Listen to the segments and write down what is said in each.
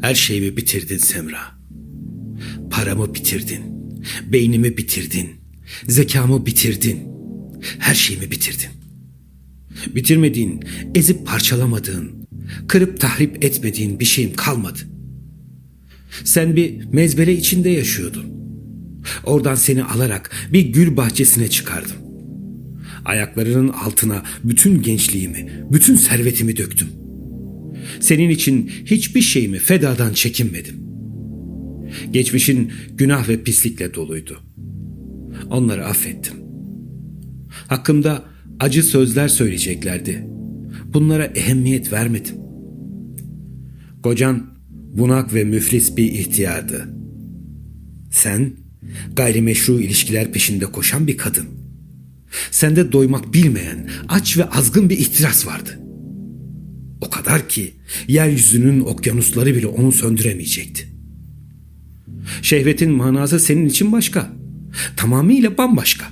Her şeyimi bitirdin Semra. Paramı bitirdin. Beynimi bitirdin. Zekamı bitirdin. Her şeyimi bitirdin. Bitirmediğin, ezip parçalamadığın, kırıp tahrip etmediğin bir şeyim kalmadı. Sen bir mezbele içinde yaşıyordun. Oradan seni alarak bir gül bahçesine çıkardım. Ayaklarının altına bütün gençliğimi, bütün servetimi döktüm. Senin için hiçbir şeyimi fedadan çekinmedim. Geçmişin günah ve pislikle doluydu. Onları affettim. Hakkımda acı sözler söyleyeceklerdi. Bunlara ehemmiyet vermedim. Kocan bunak ve müflis bir ihtiyardı. Sen gayrimeşru ilişkiler peşinde koşan bir kadın. Sende doymak bilmeyen, aç ve azgın bir ihtiras vardı. O kadar ki yeryüzünün okyanusları bile onu söndüremeyecekti. Şehvetin manası senin için başka. Tamamıyla bambaşka.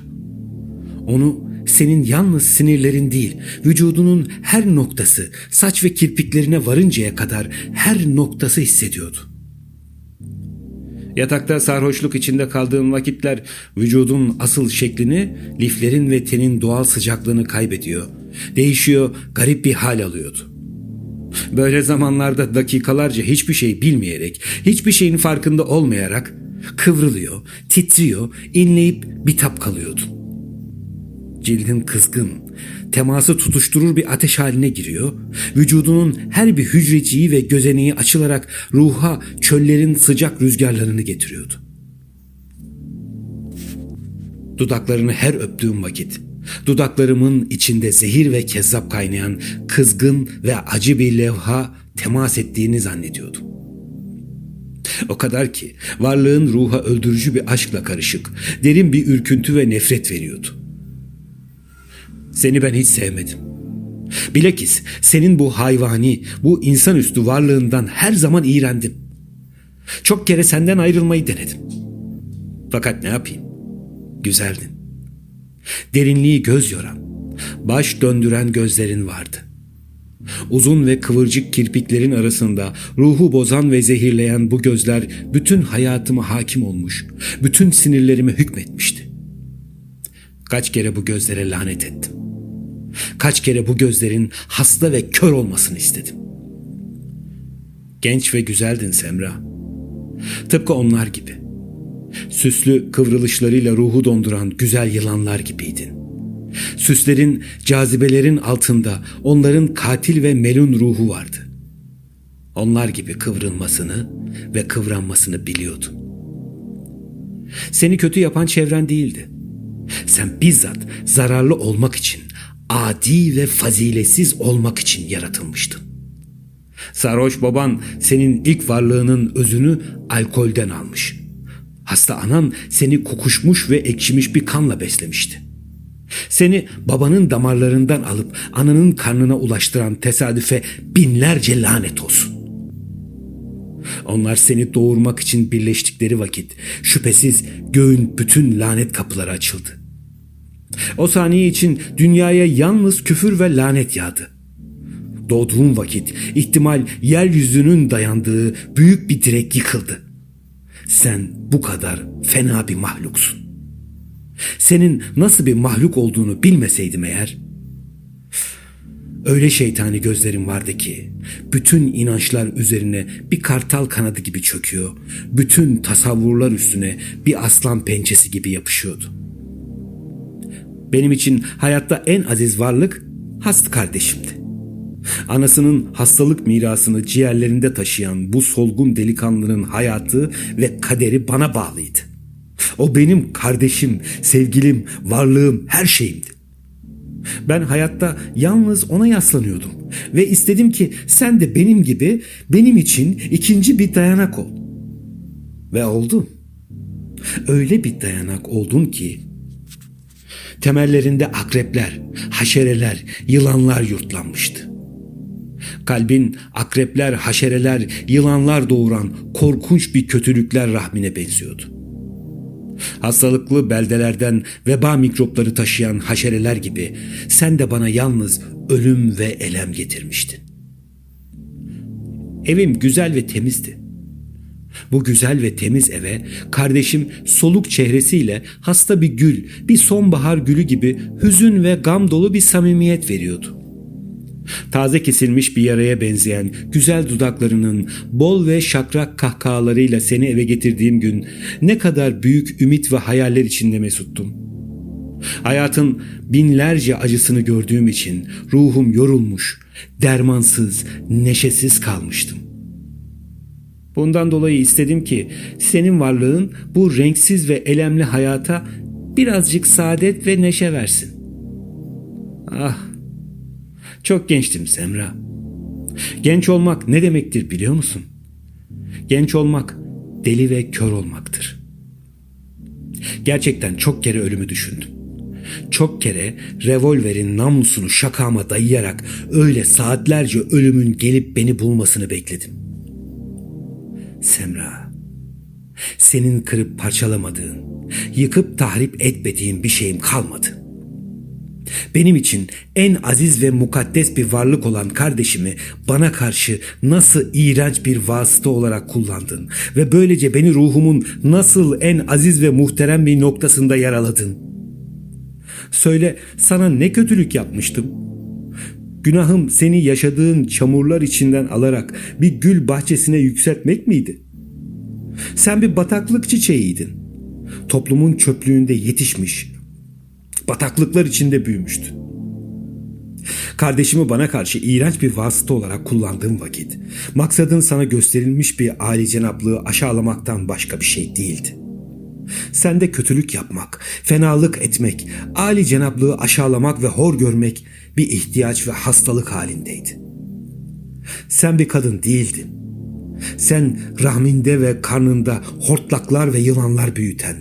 Onu senin yalnız sinirlerin değil, vücudunun her noktası, saç ve kirpiklerine varıncaya kadar her noktası hissediyordu. Yatakta sarhoşluk içinde kaldığım vakitler vücudun asıl şeklini, liflerin ve tenin doğal sıcaklığını kaybediyor. Değişiyor, garip bir hal alıyordu. Böyle zamanlarda dakikalarca hiçbir şey bilmeyerek, hiçbir şeyin farkında olmayarak kıvrılıyor, titriyor, inleyip bitap kalıyordun. Cildin kızgın, teması tutuşturur bir ateş haline giriyor, vücudunun her bir hücreciği ve gözeneği açılarak ruha çöllerin sıcak rüzgarlarını getiriyordu. Dudaklarını her öptüğüm vakit, dudaklarımın içinde zehir ve kezzap kaynayan kızgın ve acı bir levha temas ettiğini zannediyordum. O kadar ki varlığın ruha öldürücü bir aşkla karışık, derin bir ürküntü ve nefret veriyordu. Seni ben hiç sevmedim. Bilakis senin bu hayvani, bu insanüstü varlığından her zaman iğrendim. Çok kere senden ayrılmayı denedim. Fakat ne yapayım? Güzeldin. Derinliği göz yoran, baş döndüren gözlerin vardı. Uzun ve kıvırcık kirpiklerin arasında ruhu bozan ve zehirleyen bu gözler bütün hayatıma hakim olmuş, bütün sinirlerime hükmetmişti. Kaç kere bu gözlere lanet ettim. Kaç kere bu gözlerin hasta ve kör olmasını istedim. Genç ve güzeldin Semra. Tıpkı onlar gibi. Süslü kıvrılışlarıyla ruhu donduran güzel yılanlar gibiydin. Süslerin, cazibelerin altında onların katil ve melun ruhu vardı. Onlar gibi kıvrılmasını ve kıvranmasını biliyordun. Seni kötü yapan çevren değildi. Sen bizzat zararlı olmak için, adi ve faziletsiz olmak için yaratılmıştın. Sarhoş baban senin ilk varlığının özünü alkolden almış. Hasta anan seni kokuşmuş ve ekşimiş bir kanla beslemişti. Seni babanın damarlarından alıp ananın karnına ulaştıran tesadüfe binlerce lanet olsun. Onlar seni doğurmak için birleştikleri vakit şüphesiz göğün bütün lanet kapıları açıldı. O saniye için dünyaya yalnız küfür ve lanet yağdı. Doğduğun vakit ihtimal yeryüzünün dayandığı büyük bir direk yıkıldı. Sen bu kadar fena bir mahluksun. Senin nasıl bir mahluk olduğunu bilmeseydim eğer, öyle şeytani gözlerin vardı ki bütün inançlar üzerine bir kartal kanadı gibi çöküyor, bütün tasavvurlar üstüne bir aslan pençesi gibi yapışıyordu. Benim için hayatta en aziz varlık hast kardeşimdi. Anasının hastalık mirasını ciğerlerinde taşıyan bu solgun delikanlının hayatı ve kaderi bana bağlıydı. O benim kardeşim, sevgilim, varlığım, her şeyimdi. Ben hayatta yalnız ona yaslanıyordum ve istedim ki sen de benim gibi benim için ikinci bir dayanak ol. Ve oldun. Öyle bir dayanak oldun ki temellerinde akrepler, haşereler, yılanlar yurtlanmıştı. Kalbin akrepler, haşereler, yılanlar doğuran korkunç bir kötülükler rahmine benziyordu. Hastalıklı beldelerden veba mikropları taşıyan haşereler gibi sen de bana yalnız ölüm ve elem getirmiştin. Evim güzel ve temizdi. Bu güzel ve temiz eve kardeşim soluk çehresiyle hasta bir gül, bir sonbahar gülü gibi hüzün ve gam dolu bir samimiyet veriyordu. Taze kesilmiş bir yaraya benzeyen güzel dudaklarının bol ve şakrak kahkahalarıyla seni eve getirdiğim gün ne kadar büyük ümit ve hayaller içinde mesuttum. Hayatın binlerce acısını gördüğüm için ruhum yorulmuş, dermansız, neşesiz kalmıştım. Bundan dolayı istedim ki senin varlığın bu renksiz ve elemli hayata birazcık saadet ve neşe versin. Ah, çok gençtim Semra. Genç olmak ne demektir biliyor musun? Genç olmak deli ve kör olmaktır. Gerçekten çok kere ölümü düşündüm. Çok kere revolverin namlusunu şakama dayayarak öyle saatlerce ölümün gelip beni bulmasını bekledim. Semra, senin kırıp parçalamadığın, yıkıp tahrip etmediğin bir şeyim kalmadı. Benim için en aziz ve mukaddes bir varlık olan kardeşimi bana karşı nasıl iğrenç bir vasıta olarak kullandın ve böylece beni ruhumun nasıl en aziz ve muhterem bir noktasında yaraladın. Söyle sana ne kötülük yapmıştım? Günahım seni yaşadığın çamurlar içinden alarak bir gül bahçesine yükseltmek miydi? Sen bir bataklık çiçeğiydin. Toplumun çöplüğünde yetişmiş, bataklıklar içinde büyümüştün. Kardeşimi bana karşı iğrenç bir vasıta olarak kullandığım vakit, maksadın sana gösterilmiş bir âli cenaplığı aşağılamaktan başka bir şey değildi. Sende kötülük yapmak, fenalık etmek, âli cenaplığı aşağılamak ve hor görmek bir ihtiyaç ve hastalık halindeydi. Sen bir kadın değildin. Sen rahminde ve karnında hortlaklar ve yılanlar büyüten,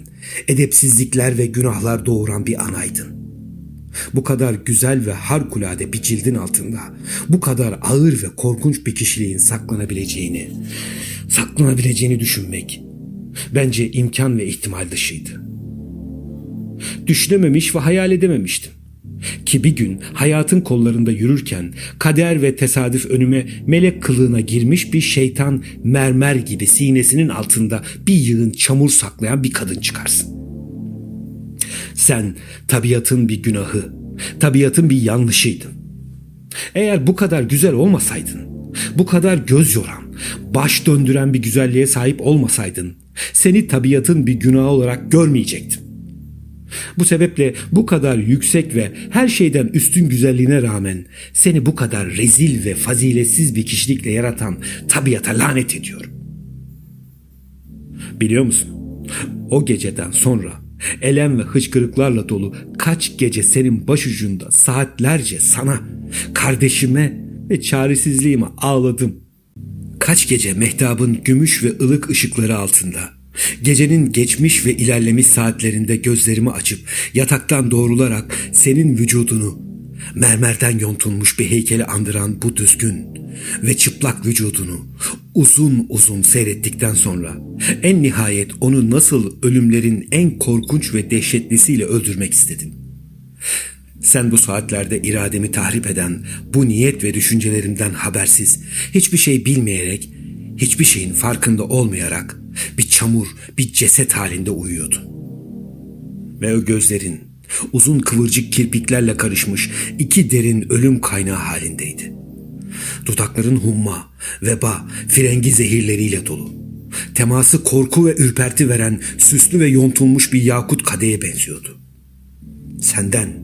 edepsizlikler ve günahlar doğuran bir anaydın. Bu kadar güzel ve harikulade bir cildin altında bu kadar ağır ve korkunç bir kişiliğin saklanabileceğini, saklanabileceğini düşünmek bence imkan ve ihtimal dışıydı. Düşünememiş ve hayal edememiştim. Ki bir gün hayatın kollarında yürürken kader ve tesadüf önüme melek kılığına girmiş bir şeytan mermer gibi sinesinin altında bir yığın çamur saklayan bir kadın çıkarsın. Sen tabiatın bir günahı, tabiatın bir yanlışıydın. Eğer bu kadar güzel olmasaydın, bu kadar göz yoran, baş döndüren bir güzelliğe sahip olmasaydın, seni tabiatın bir günahı olarak görmeyecektim. Bu sebeple bu kadar yüksek ve her şeyden üstün güzelliğine rağmen seni bu kadar rezil ve faziletsiz bir kişilikle yaratan tabiata lanet ediyorum. Biliyor musun? O geceden sonra elem ve hıçkırıklarla dolu kaç gece senin başucunda saatlerce sana, kardeşime ve çaresizliğime ağladım. Kaç gece mehtabın gümüş ve ılık ışıkları altında Gecenin geçmiş ve ilerlemiş saatlerinde gözlerimi açıp yataktan doğrularak senin vücudunu mermerden yontulmuş bir heykeli andıran bu düzgün ve çıplak vücudunu uzun uzun seyrettikten sonra en nihayet onu nasıl ölümlerin en korkunç ve dehşetlisiyle öldürmek istedim. Sen bu saatlerde irademi tahrip eden bu niyet ve düşüncelerimden habersiz, hiçbir şey bilmeyerek, hiçbir şeyin farkında olmayarak bir çamur, bir ceset halinde uyuyordu. Ve o gözlerin uzun kıvırcık kirpiklerle karışmış iki derin ölüm kaynağı halindeydi. Dudakların humma, veba, frengi zehirleriyle dolu. Teması korku ve ürperti veren süslü ve yontulmuş bir yakut kadeye benziyordu. Senden,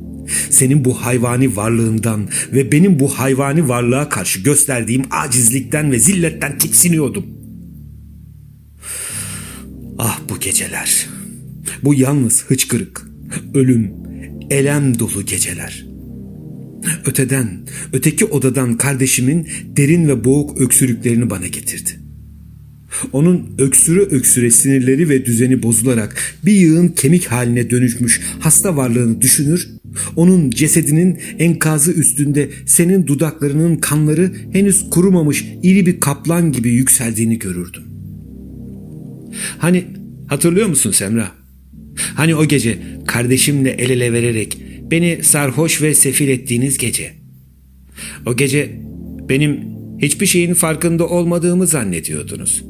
senin bu hayvani varlığından ve benim bu hayvani varlığa karşı gösterdiğim acizlikten ve zilletten tiksiniyordum.'' Ah bu geceler. Bu yalnız hıçkırık, ölüm, elem dolu geceler. Öteden, öteki odadan kardeşimin derin ve boğuk öksürüklerini bana getirdi. Onun öksürü öksüre sinirleri ve düzeni bozularak bir yığın kemik haline dönüşmüş hasta varlığını düşünür, onun cesedinin enkazı üstünde senin dudaklarının kanları henüz kurumamış iri bir kaplan gibi yükseldiğini görürdüm. Hani hatırlıyor musun Semra? Hani o gece kardeşimle el ele vererek beni sarhoş ve sefil ettiğiniz gece. O gece benim hiçbir şeyin farkında olmadığımı zannediyordunuz.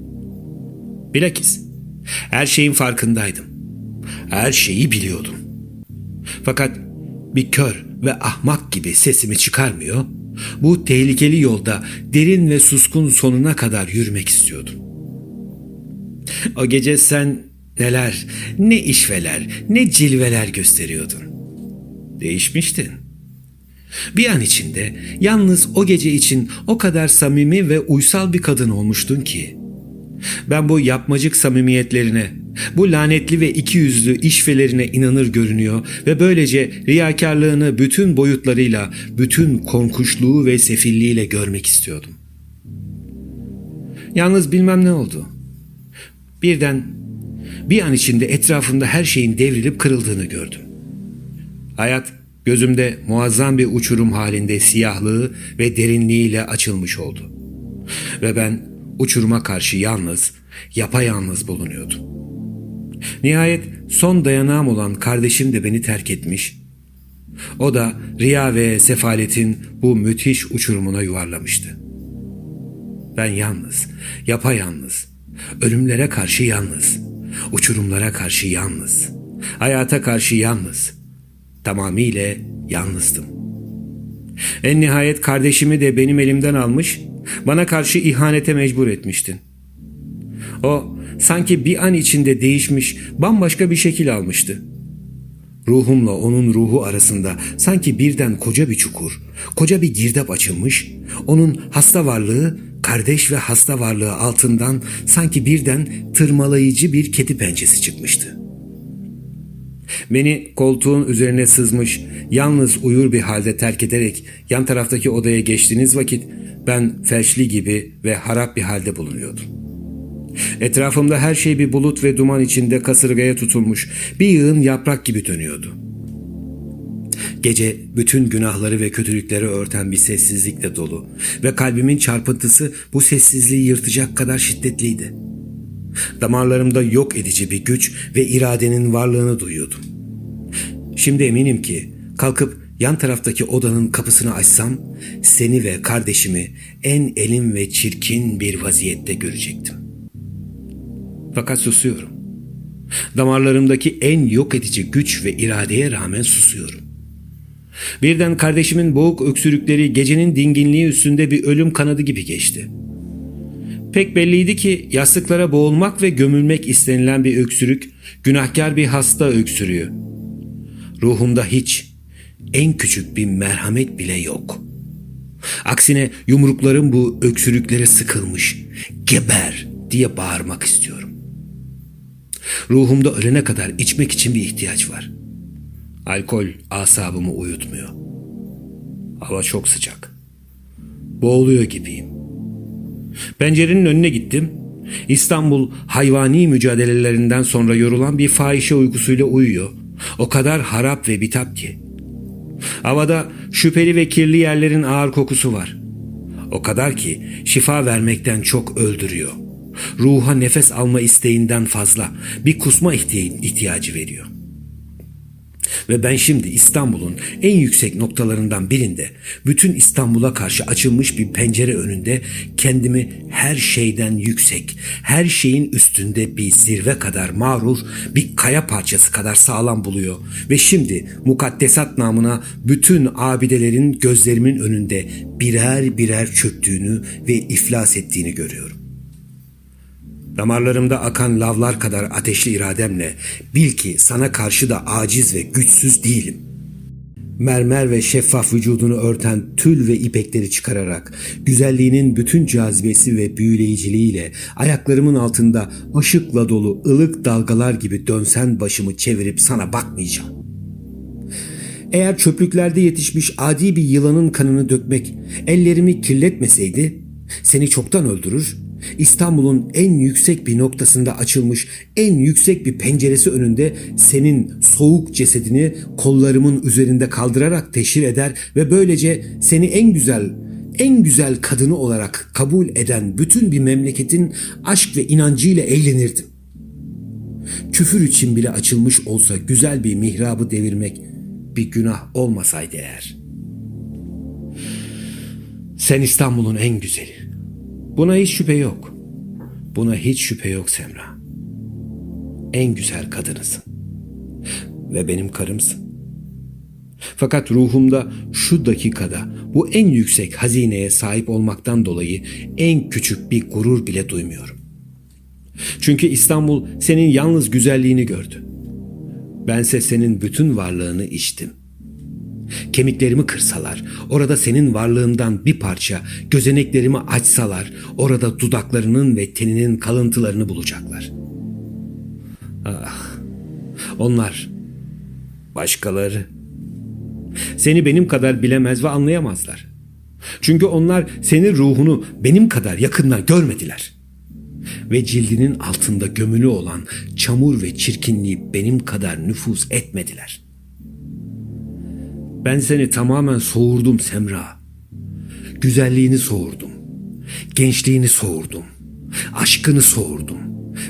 Bilakis her şeyin farkındaydım. Her şeyi biliyordum. Fakat bir kör ve ahmak gibi sesimi çıkarmıyor, bu tehlikeli yolda derin ve suskun sonuna kadar yürümek istiyordum. O gece sen neler, ne işveler, ne cilveler gösteriyordun. Değişmiştin. Bir an içinde yalnız o gece için o kadar samimi ve uysal bir kadın olmuştun ki. Ben bu yapmacık samimiyetlerine, bu lanetli ve iki yüzlü işvelerine inanır görünüyor ve böylece riyakarlığını bütün boyutlarıyla, bütün korkunçluğu ve sefilliğiyle görmek istiyordum. Yalnız bilmem ne oldu. Birden bir an içinde etrafımda her şeyin devrilip kırıldığını gördüm. Hayat gözümde muazzam bir uçurum halinde siyahlığı ve derinliğiyle açılmış oldu. Ve ben uçuruma karşı yalnız, yapayalnız bulunuyordum. Nihayet son dayanağım olan kardeşim de beni terk etmiş. O da riya ve sefaletin bu müthiş uçurumuna yuvarlamıştı. Ben yalnız, yapayalnız, ölümlere karşı yalnız, uçurumlara karşı yalnız, hayata karşı yalnız, tamamıyla yalnızdım. En nihayet kardeşimi de benim elimden almış, bana karşı ihanete mecbur etmiştin. O sanki bir an içinde değişmiş, bambaşka bir şekil almıştı. Ruhumla onun ruhu arasında sanki birden koca bir çukur, koca bir girdap açılmış, onun hasta varlığı, kardeş ve hasta varlığı altından sanki birden tırmalayıcı bir kedi pençesi çıkmıştı. Beni koltuğun üzerine sızmış, yalnız uyur bir halde terk ederek yan taraftaki odaya geçtiğiniz vakit ben felçli gibi ve harap bir halde bulunuyordum. Etrafımda her şey bir bulut ve duman içinde kasırgaya tutulmuş bir yığın yaprak gibi dönüyordu. Gece bütün günahları ve kötülükleri örten bir sessizlikle dolu ve kalbimin çarpıntısı bu sessizliği yırtacak kadar şiddetliydi. Damarlarımda yok edici bir güç ve iradenin varlığını duyuyordum. Şimdi eminim ki kalkıp yan taraftaki odanın kapısını açsam seni ve kardeşimi en elim ve çirkin bir vaziyette görecektim. Fakat susuyorum. Damarlarımdaki en yok edici güç ve iradeye rağmen susuyorum. Birden kardeşimin boğuk öksürükleri gecenin dinginliği üstünde bir ölüm kanadı gibi geçti. Pek belliydi ki yastıklara boğulmak ve gömülmek istenilen bir öksürük, günahkar bir hasta öksürüğü. Ruhumda hiç, en küçük bir merhamet bile yok. Aksine yumruklarım bu öksürüklere sıkılmış, geber diye bağırmak istiyorum. Ruhumda ölene kadar içmek için bir ihtiyaç var. Alkol asabımı uyutmuyor. Hava çok sıcak. Boğuluyor gibiyim. Pencerenin önüne gittim. İstanbul hayvani mücadelelerinden sonra yorulan bir fahişe uykusuyla uyuyor. O kadar harap ve bitap ki. Havada şüpheli ve kirli yerlerin ağır kokusu var. O kadar ki şifa vermekten çok öldürüyor. Ruha nefes alma isteğinden fazla bir kusma ihtiyacı veriyor. Ve ben şimdi İstanbul'un en yüksek noktalarından birinde bütün İstanbul'a karşı açılmış bir pencere önünde kendimi her şeyden yüksek, her şeyin üstünde bir zirve kadar mağrur, bir kaya parçası kadar sağlam buluyor. Ve şimdi mukaddesat namına bütün abidelerin gözlerimin önünde birer birer çöktüğünü ve iflas ettiğini görüyorum. Damarlarımda akan lavlar kadar ateşli irademle bil ki sana karşı da aciz ve güçsüz değilim. Mermer ve şeffaf vücudunu örten tül ve ipekleri çıkararak güzelliğinin bütün cazibesi ve büyüleyiciliğiyle ayaklarımın altında ışıkla dolu ılık dalgalar gibi dönsen başımı çevirip sana bakmayacağım. Eğer çöplüklerde yetişmiş adi bir yılanın kanını dökmek ellerimi kirletmeseydi seni çoktan öldürür İstanbul'un en yüksek bir noktasında açılmış en yüksek bir penceresi önünde senin soğuk cesedini kollarımın üzerinde kaldırarak teşhir eder ve böylece seni en güzel en güzel kadını olarak kabul eden bütün bir memleketin aşk ve inancıyla eğlenirdim. Küfür için bile açılmış olsa güzel bir mihrabı devirmek bir günah olmasaydı eğer. Sen İstanbul'un en güzeli, Buna hiç şüphe yok. Buna hiç şüphe yok Semra. En güzel kadınısın. Ve benim karımsın. Fakat ruhumda şu dakikada bu en yüksek hazineye sahip olmaktan dolayı en küçük bir gurur bile duymuyorum. Çünkü İstanbul senin yalnız güzelliğini gördü. Bense senin bütün varlığını içtim. Kemiklerimi kırsalar, orada senin varlığından bir parça, gözeneklerimi açsalar, orada dudaklarının ve teninin kalıntılarını bulacaklar. Ah, onlar, başkaları, seni benim kadar bilemez ve anlayamazlar. Çünkü onlar senin ruhunu benim kadar yakından görmediler. Ve cildinin altında gömülü olan çamur ve çirkinliği benim kadar nüfuz etmediler. Ben seni tamamen soğurdum Semra. Güzelliğini soğurdum. Gençliğini soğurdum. Aşkını soğurdum.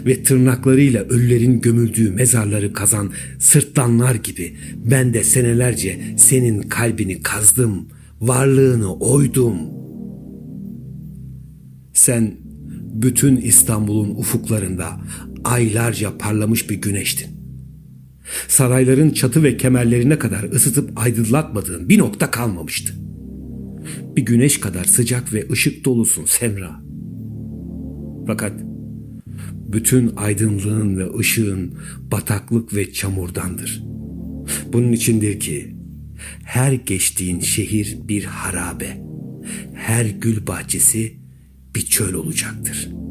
Ve tırnaklarıyla ölülerin gömüldüğü mezarları kazan sırtlanlar gibi ben de senelerce senin kalbini kazdım, varlığını oydum. Sen bütün İstanbul'un ufuklarında aylarca parlamış bir güneştin. Sarayların çatı ve kemerlerine kadar ısıtıp aydınlatmadığın bir nokta kalmamıştı. Bir güneş kadar sıcak ve ışık dolusun Semra. Fakat bütün aydınlığın ve ışığın bataklık ve çamurdandır. Bunun içindir ki her geçtiğin şehir bir harabe, her gül bahçesi bir çöl olacaktır.''